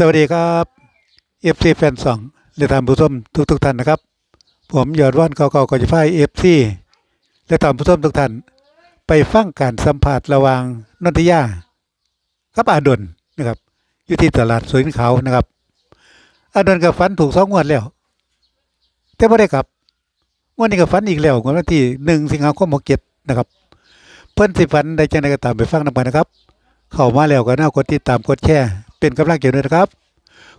สวัสดีครับเอฟซีแฟนสองและท่านผู้ชมทุกทุกท่านนะครับ ผมยอดว่านเก่าๆก็จะพายเอฟซีและท่านผู้ชมทุกท่าน ไปฟังการสัมผัสระหว่างนนทยากับอาดลนะครับอยู่ที่ตลาดสวนเขานะครับ อาดลกับฟันถูกสองงวดแล้ว แต่ไม่ได้กลับงวดนี้กับฟันอีกแล้วงวดวันที่หนึ่งสิงหาคมหกเจ็ดนะครับ เพิ่อนสิฟันได้จังไดก็ตามไปฟังนำกันนะครับ เข้ามาแล้วก็น่ากดติดตามกดแชร์ เป็นกำลังใจด้วยนะครับ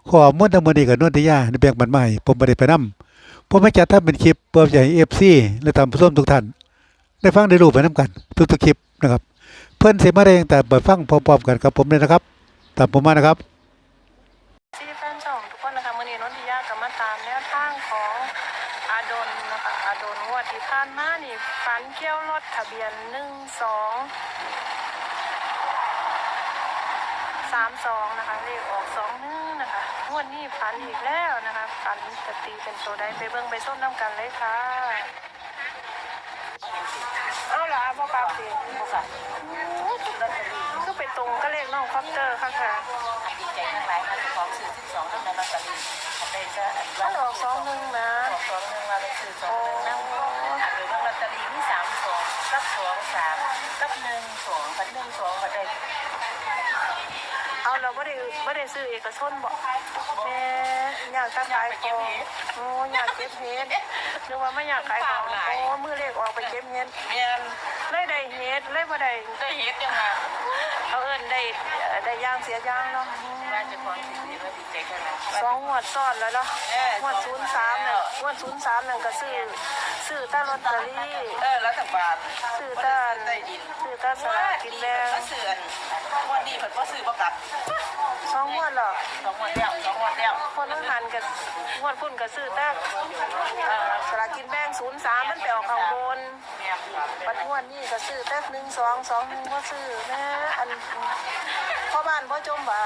ขอมุ่นทั้งหมดนี้กับนวลทิยาในแบ่งบันใหม่ผมบ่ได้ไปนํผมไม่จัดทำเป็นคลิปเพื่อให้ FC และตามผู้ชมทุกท่านได้ฟังได้รู้ไปนํกัน ทุกๆคลิปนะครับ เพิ่อนเสิมาได้ตั้งแต่ไปฟังพร้อมๆกันกับผมเลยนะครับตามผมมานะครับซีแฟนช่องทุกคนนะคะมือนี้นนทิยากับมาตามแนวทางของอาดนนะคะอาดนงวดที่ผ่านมานี่ฝันเกี่ยวรถทะเบียนหนึ่งสอง สามสองนะคะเลขออกสองหนึ่งนะคะงวดนี้ฝันอีกแล้วนะคะฝันจะตีเป็นตัวใดไปเบิ่งไปส้มน้ำกันเลยค่ะเอาล่ะพ่อกลับสิพ่อกลับก็ไปตรงก็เลขน้องคอปเตอร์ค่ะค่ะดีใจทั้งหลายมันของสื่อสิบสองทั้งในลอตเตอรี่อันใดก็อันมัว่านออกสองหนึ่งนะออกสองหนึ่งมาเป็นสื่อสองหนึ่งนั่งอันเดียวลอ ตเตอรี่มีสามสองกับสองสามกับหนึ่งสองกับหนึ่งสองก็ได้เอาเราไม่ได้ไม่ได้ซื้อเอกชนบอกแม่อยากจะขายของโอ้อยากเก็บเฮ็ด นึกว่าไม่อยากขายของโอ้มือเลขออกไปเก็บเฮ็ดเมียนเลยได้เฮ็ดเลยบ่ได้ได้เฮ็ดยังไงเอาเอิ้นได้ได้ย่างเสียย่างเนาะว่าจะของสิ่งนี้ว่าดีใจขนาดสองงวดซ้อนแล้วเนาะงวดศูนย์สามน่ะงวดศูนย์สามนั่นก็ซื้อซื้อแตาลอตเตอรี่เออรัฐบาลซื้อแตาได้ดินซื้อแตาสลากกินแบ่งก็ซื้อวันนี้มันก็ซื้อประกับสองงวดหรอกสองวันแล้วสองวันแล้วคนต้องหันกับงวดพุ่นกับซื้อแตาเอ่อสลากกินแบ่งศูนย์สามมันไปออกข้างบนเมียนครับปัดงวดนี่ก็ซื้อแป๊กหนึ่งสองสองหนึ่งก็ซื้อแม่อันพ่อบ้านพ่อจมบ่า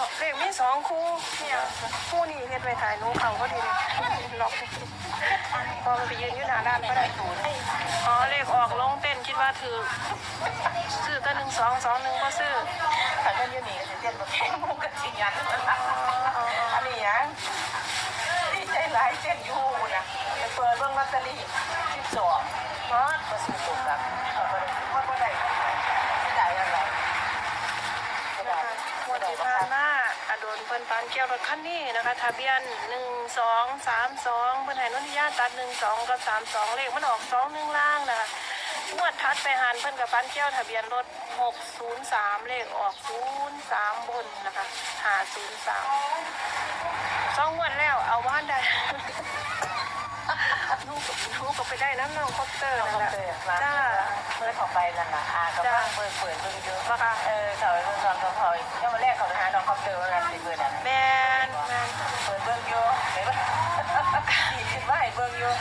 นึ่งโอ้เนาะเลขมีสองคู่เนี่ยคู่นี้เฮ็ดไปถ่ายหนูเขาก็ดีเลยล็อกพอมันไปยืนอยู่หน้าด้านก็ได้อ๋อเลขออกลงเต้นคิดว่าถือซื้อก็หนึ่งสองสองหนึ่งก็ซื้อถ้าเงินยืนหนีก็จะเจ็บแบบแข็งมุกกันจริงยันอันนี้ยังดีใจหลายเจ็บอยู่นะไปเปิดเบื้องลอตเตอรี่สิบสองเนาะก็ซื้อถูกครับว่าก็ได้ไม่ได้อะไรไม่ได้ งวด ที่ผ่านมาอโดนเพิ่นปานเกี่ยวรถคันนี้นะคะทะเบียนหนึ่งสองสามสองเพิ่นให้นนทิยาตัดหนึ่งสองกับสามสองเลขมันออกสองหนึ่งล่างนะคะงวดทัดไปหันเพิ่นกับฟันเกี้ยวทะเบียนรถ603เลขออก03บนนะคะ503สองงวดแล้วเอาบ้านได้ ลูกลูกก็ไปได้น้ำน้องคอปเตอร์นั่นแหละจ้าเมื่อเขาไปนั่นน่ะอาก็บ้างเปิดเปิดเบิ่งเยอะว่าค่ะเออเขาไปเบิ่งตอนเขาถอยยังมาแรกเขาไปหาน้องคอปเตอร์ว่ากันสิเบิ่งนั่นแมนแมนเปิดเบิ่งอยู่เห็นปะดีขึ้นว่าให้เบิ่งอยู่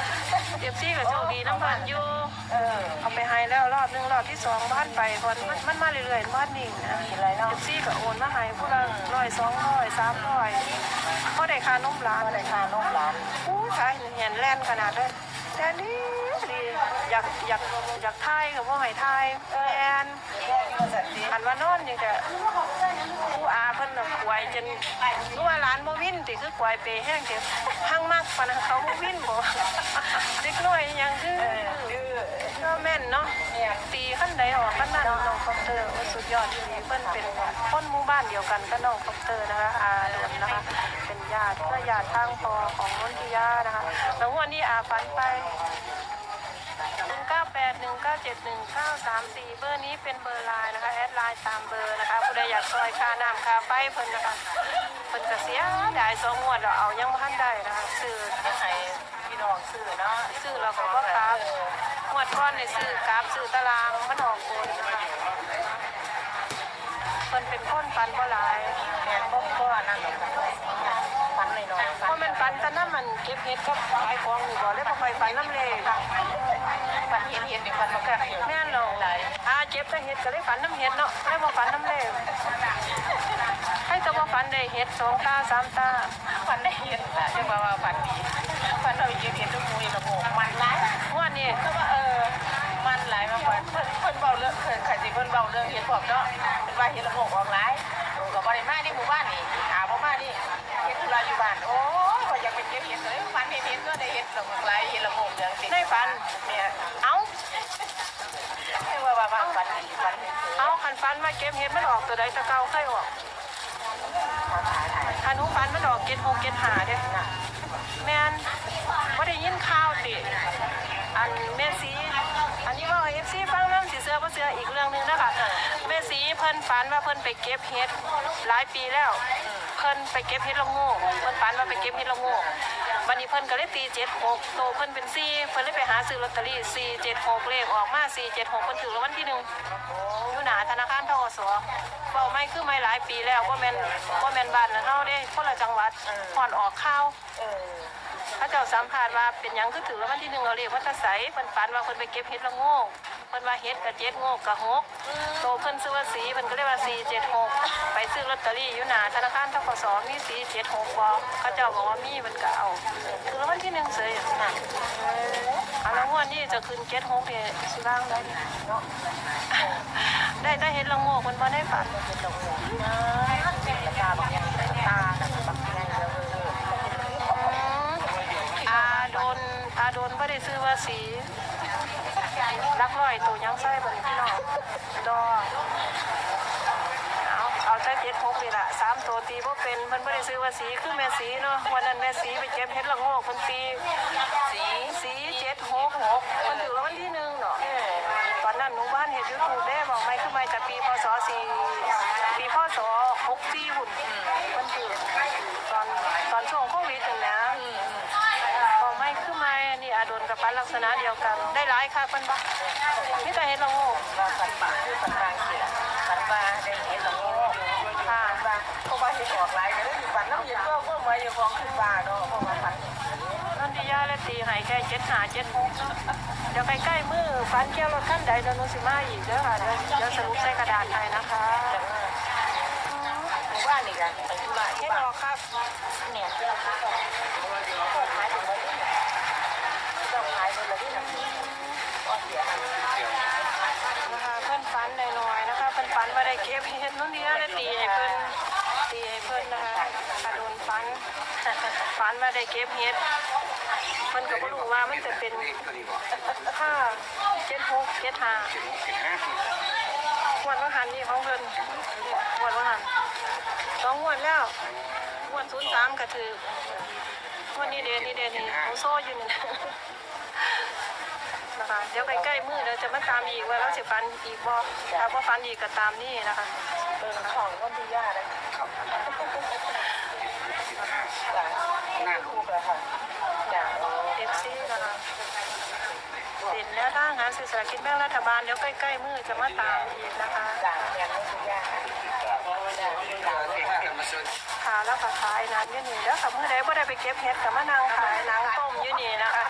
เอฟซีก็โชคดีน้ำพันอยู่เออเอาไปให้แล้วรอบหนึงรอบที่สองบ้านไปก่อนมันมันมาเรื่อยๆบ้านนิ่งนะมีอะไรเนาะเอฟซีก็โอนมาให้ผู้ละร้อยสองร้อยสามร้อยพอได้ ค่านมร้านก็ได้ค่านมร้านอู้ขายเห็นแล่นขนาดเลยแต่นี่ดีอยากอยากอยากทายกับว่าให้ทายแอนแค่อยู่สัตว์สิอันว่านอนยังจะผู้อาเพิ่นน่ะกวยจนรู้ว่าร้านบ่วินติคือกวยเปแห้งเดียวพังมากปานนเขาบ่วินบ่เด็กน้อยยังคือดื้อก็แม่นเนาะตีขั้นใดออกขั้นนั้นน้องคอปเตอร์โอ้สุดยอดที่เพิ่นเป็นคนหมู่บ้านเดียวกันกับน้องคอปเตอร์นะคะอาโดนนะคะ ญาติเพื่อญาติทางพอของนนทิยานะคะแล้ววันนี้อาฝันไป 198 197 1934 เบอร์นี้เป็นเบอร์ไลน์นะคะ แอดไลน์ตามเบอร์นะคะ ผู้ใดอยากซอยค่าน้ำค่าไฟเพิ่นนะคะ เพิ่นก็เสียดายสองงวดแล้วเอายังบ่ทันได้นะคะซื้อให้พี่น้องซื้อเนาะซื้อแล้วก็บ่กราบงวดก่อนในซื้อกราบซื้อตารางมันออกโคนนะคะเพิ่นเป็นคนฟันบ่หลายแม่ก็ก็นั่ นฟันแต่น้ำมันเก็บเฮ็ดกับขายของนี่บ่เลยบ่ค่อยฟันน้ำเลยฟันเห็นเห็นเดี๋ยวฟันมันก็แม่นเราอาเจ็บก็บแต่เห็ดก็เลยฝันน้ำเห็ดเนาะไม่บ่ฝันน้ำเลขให้แต่ว่าฝันได้เห็ดสองตาสามตาฝันได้เห็นนะจะมาว่าฝันดีฝันเราเย็นเห็นทุกมุยละโมงมันร้ายงวดนี้ก็ว่าเออมันหลายมากกว่าเพิ่นเพิ่นเบาเรื่องเคยใครสิเพิ่นเบาเรื่องเห็นพอมเนาะ ว่าฟันอันดีฝันเห็นเถเอาขันฟันมาเก็บเห็ดมันออกตัวใดแตะเกาใครออกมาถ่ายถ่ายคันหูฟันมันออกเก็ดหกเก็ดหาเด้น่ะแม่นว่าได้ยินข่าวติอันแม่ซี อันนี้ว่าเอฟซีฟังน้ำสีเสือบ่เสืออีกเรื่องหนึงนะคะแม่สีเพิ่นฝันว่าเพิ่นไปเก็บเห็ดหลายปีแล้ว เพิ่นไปเก็บเห็ดละโงูเพิ่นฝันว่าไปเก็บเห็ดละโงูวันนี้เพิ่นก็เลยตีเจ็ดหกโตเพิ่นเป็นสี่เพิ่นเลยไปหาซื้อลอตเตอรี่สี่เจ็ดหกเลขออกมาสี่เจ็ดหกเพิ่นถือรางวัลที่หนึ่งอยู่หนาธนาคารทกสเป้าไม่คือไม่หลายปีแล้วว่าแม่นว่าแม่นบ้านนะเฮาเด้คนละจังหวัดพอนออกข้าว เออ พระเจ้าสัมภาษณ์ว่าเป็นหยังคือถือแล้ววันที่หนึ่งเราเรียกว่าตะไสเพิ่นฝันว่าเพิ่นไปเก็บเห็ดละโงกเพิ่นว่าเห็ดกับเจ็ดโงกกับหกโตเพิ่นซื้อว่าสีเพิ่นก็เรียกว่าสีเจ็ดหกไปซื้อลอตเตอรี่อยู่หนาธนาคารทกสมีสีเจ็ดหกบ่เขาเจ้าบอกว่ามีเพิ่นก็เอาคือวันที่หนึ่งเสยน่ะเอาล้วงวดนี้จะขึ้นเจ็ดหกเนี่ยสิร่างได้ดิเนาะได้แต่เห็ดละโงกเพิ่นบ่ได้ฝันเป็นดอกบัวนะตาบางอย่างตา โดนบ่ได้ซื้อว่าสีรักร้อยตัวยังไส้บนพี่น้องดอเอาเอาใจเจ็ดหกนี่ละสามตัวตีเพราะเป็นเพิ่นไม่ได้ซื้อว่าสีคือแม่สีเนาะวันนั้นแม่สีไปเก็บเห็ดละโงกเพิ่นตีสีสีเจ็ดหกหกเพิ่นถือรางวัลที่หนึ่งเนาะตอนนั้นหนูบ้านเห็นยูทูบได้บอกไม่คือไม่แต่ปีพศสี่ปีพศหกสี่หุ่นเพิ่นถือตอนตอนช่วงโควิดนั่นนะบอกไม่คือไม่นี่อาโดนกับปัน ลักษณะเดียวกัน ได้หลายค่ะเพิ่นบ่มีแต่เห็ดละโงกว่านป่าคือฝันบางทีละฝันว่าได้เห็นหลงโง่ค่ะว่าเพราะว่าเห็นออกหลายก็ได้ฝันน้ำเย็นก็ก็มาอย่าฟองขึ้นบ้าเนาะเพราะว่าฝันนันทิยาและตีใหายแค่เจ็ดหาเจ็ดหกเดี๋ยวใกล้ๆมือฟันเกี่ยวรถขั้นใดเดี๋ยวหนูสิมาอีกเด้อค่ะเดี๋ยวเดี๋ยวสรุปใส่กระดาษให้นะคะบ้านนี่กันไปธุระเฮ็ที่ดบ้าอนอกครับ เนี่ยเจ้าค่ะขายถึงวันนี้เจ้าขายหมดเลยที่ไหนก็เสีย นะคะเพิ่นฟันหน่ ฟันว่าได้เก็บเฮ็ดนันทิยาและตีให้เพิ่นตีให้เพิ่นนะคะกระโดนฟันฟันว่าได้เก็บเฮ็ดเพิ่นก็บ่รู้ว่ามันจะเป็นห้าเจ็ดหกเจ็ดห้างวดว่าหันนี่ของเพิ่นงวดว่าหันสองงวดแล้วงวดศูนย์สามก็ถือวดนี้เดนนี่เดนนี่เขาโซ่อยู่นี่ นะคะเดี๋ยวใกล้ๆมือเราจะมาตามอีกว่าเราสิฟันอีกบ่ถ้าว่าฟันอีกก็ตามนี่นะคะเออของก็ดีย่าเลยจ้ะหน้าลูกเลยค่ะจ้ะเอฟซีนะคะเด่นแล้วถ้าหารสื่อสารกินแบ่งรัฐบาลเดี๋ยวใกล้ๆมือจะมาตามอีกนะคะจ้ะอย่างนี้ดีย่า จ้ะขาแล้วก็ขายน้ำยู่นี่แล้วกับมือใดบ่ได้ไปเก็บเห็ดกับมะนางขายนางต้มยู่นี่นะคะ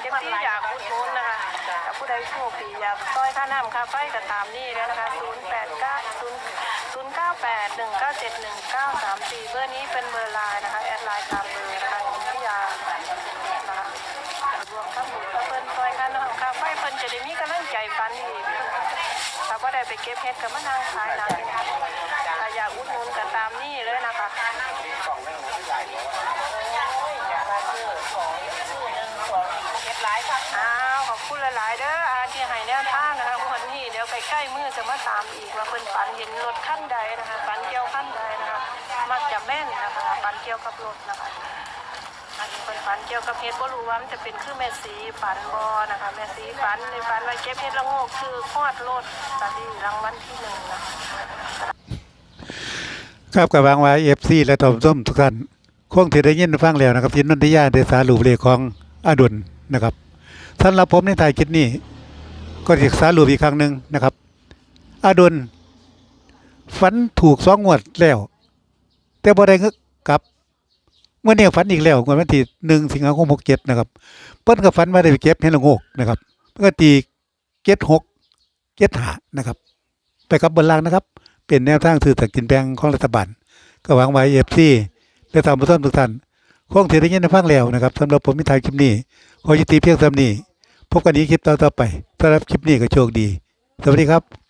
เก็บที่อยากอุดหนุนนะคะแต่ผู้ใดโชคดีอยากต้อยค่าน้ำค่าไฟก็ตามนี่แล้วนะคะ0 8 9 0 0 9 8 1 9 7 1 9 3 4เบอร์นี้เป็นเบอร์ไลน์นะคะแอดไลน์ตามเบอร์นะคะยินที่ยานะคะรวมทั้งหมดเพิ่นต้อยค่าน้ำค่าไฟเพิ่นจะได้มีกำลังใจฟันอีกถ้าว่าได้ไปเก็บเห็ดกับมะนางขายน้ำถ้าอยากอุดหนุนก็ตามนี่เลยนะคะ อย่ามาซื้อของซื้อหนึ่งของเก็บหลายค่ะ อ้าวขอบ คุณหลายๆเด้ออาที่ให้แนวทางนะคะวันนี้เดี๋ยวใกล้ๆมือจะมาตามอีกว่าเพิ่นฝันเห็นรถขั้นใดนะคะฝันเกี่ยวขั้นใดนะคะมักจะแม่นนะคะฝันเกี่ยวกับรถนะคะอันนี้เพิ่นฝันเกี่ยวกับเฮ็ดบ่รู้ว่ามันจะเป็นคือแม่สีฝันบ่นะคะแม่สีฝันในฝันว่าเก็บเฮ็ดละโงกคือคอดรถตอนนี้รางวัลที่หนึ่งนะครับกับวางไว้เอฟซีและทอมส้มทุกท่านคงที่ได้ยินฟังแล้วนะครับยินนนทิยาเดสาลูเลขของอดุลนะครับ สำหรับผมในถ่ายคิดนี่ก็ศึกษาลวปอีกครั้งหนึ่งนะครับอาดนฝันถูกสองงวดแล้ว แต่บ่ได้เงึกกับเมื่อเนี่ยฝันอีกแล้ววันที่หนึ่งสิงหาคมหกเจ็ดนะครับเปิ้ลก็ฝันว่าได้ไปเก็บเห็นลโงกนะครับเมื่อตีเก็ดหกเก็ดหานะครับ ไปกับบนล่างนะครับ เป็นแนวทางถือตะกกินแบงของรัฐบาลก็หวังไว้เอฟซีและตามผู้ต้นทุกท่านคงถือได้ยินในฟังแล้วนะครับสำหรับผมมิทายคิปนี่ขอยุติเพียงสท่นี้ พบกันอีกคลิปต่อๆไปสำหรับคลิปนี้ก็โชคดี สวัสดีครับ